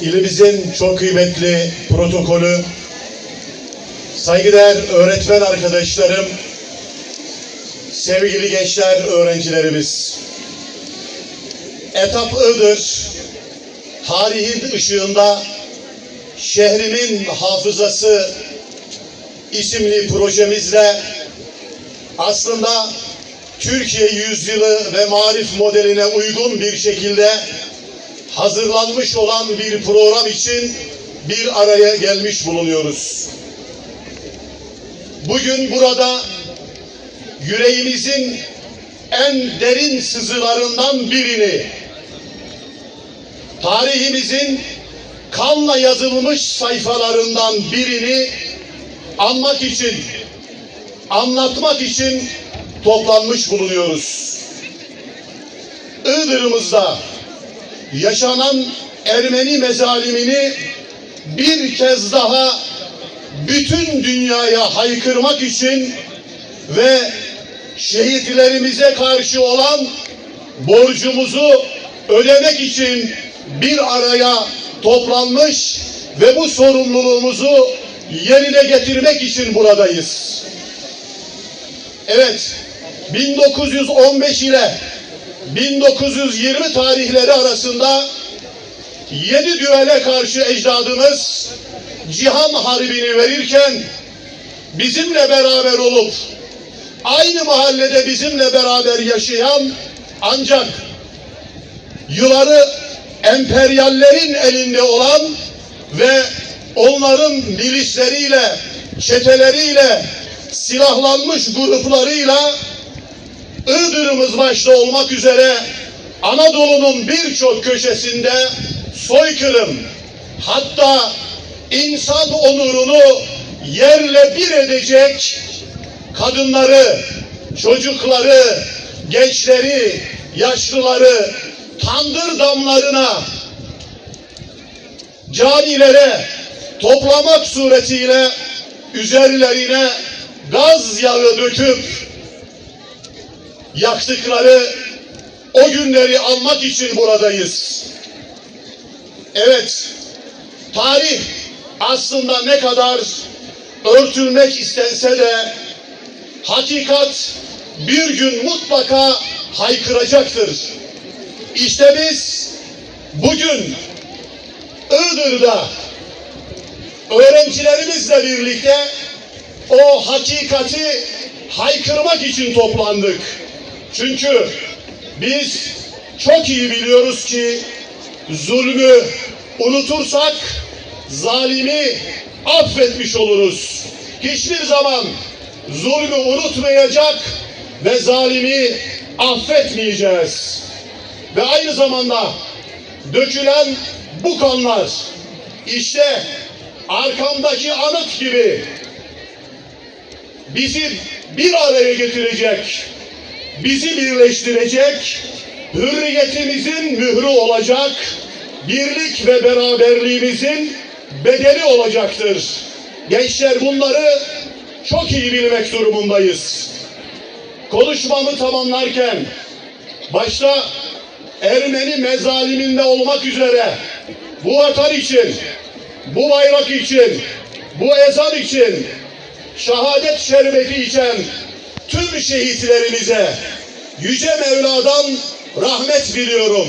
ilimizin çok kıymetli protokolü, saygıdeğer öğretmen arkadaşlarım, sevgili gençler, öğrencilerimiz. Etap Iğdır, tarihin ışığında şehrimin hafızası isimli projemizle aslında Türkiye yüzyılı ve marif modeline uygun bir şekilde hazırlanmış olan bir program için bir araya gelmiş bulunuyoruz. Bugün burada yüreğimizin en derin sızılarından birini tarihimizin kanla yazılmış sayfalarından birini anmak için, anlatmak için toplanmış bulunuyoruz. Iğdır'ımızda yaşanan Ermeni mezalimini bir kez daha bütün dünyaya haykırmak için ve şehitlerimize karşı olan borcumuzu ödemek için bir araya toplanmış ve bu sorumluluğumuzu yerine getirmek için buradayız. Evet, 1915 ile 1920 tarihleri arasında yedi düvele karşı ecdadımız Cihan Harbi'ni verirken bizimle beraber olup aynı mahallede bizimle beraber yaşayan ancak yılları emperyallerin elinde olan ve onların milisleriyle, çeteleriyle, silahlanmış gruplarıyla Iğdır'ımız başta olmak üzere Anadolu'nun birçok köşesinde soykırım, hatta insan onurunu yerle bir edecek kadınları, çocukları, gençleri, yaşlıları tandır damlarına, camilere toplamak suretiyle üzerlerine gaz yağı döküp yaktıkları o günleri anmak için buradayız. Evet, tarih aslında ne kadar örtülmek istense de hakikat bir gün mutlaka haykıracaktır. İşte biz bugün Iğdır'da öğrencilerimizle birlikte o hakikati haykırmak için toplandık. Çünkü biz çok iyi biliyoruz ki zulmü unutursak zalimi affetmiş oluruz. Hiçbir zaman zulmü unutmayacak ve zalimi affetmeyeceğiz. Ve aynı zamanda dökülen bu kanlar işte arkamdaki anıt gibi bizi bir araya getirecek, bizi birleştirecek, hürriyetimizin mührü olacak, birlik ve beraberliğimizin bedeli olacaktır. Gençler bunları çok iyi bilmek durumundayız. Konuşmamı tamamlarken başta Ermeni mezaliminde olmak üzere bu vatan için, bu bayrak için, bu ezan için, şehadet şerbeti için tüm şehitlerimize Yüce Mevla'dan rahmet diliyorum.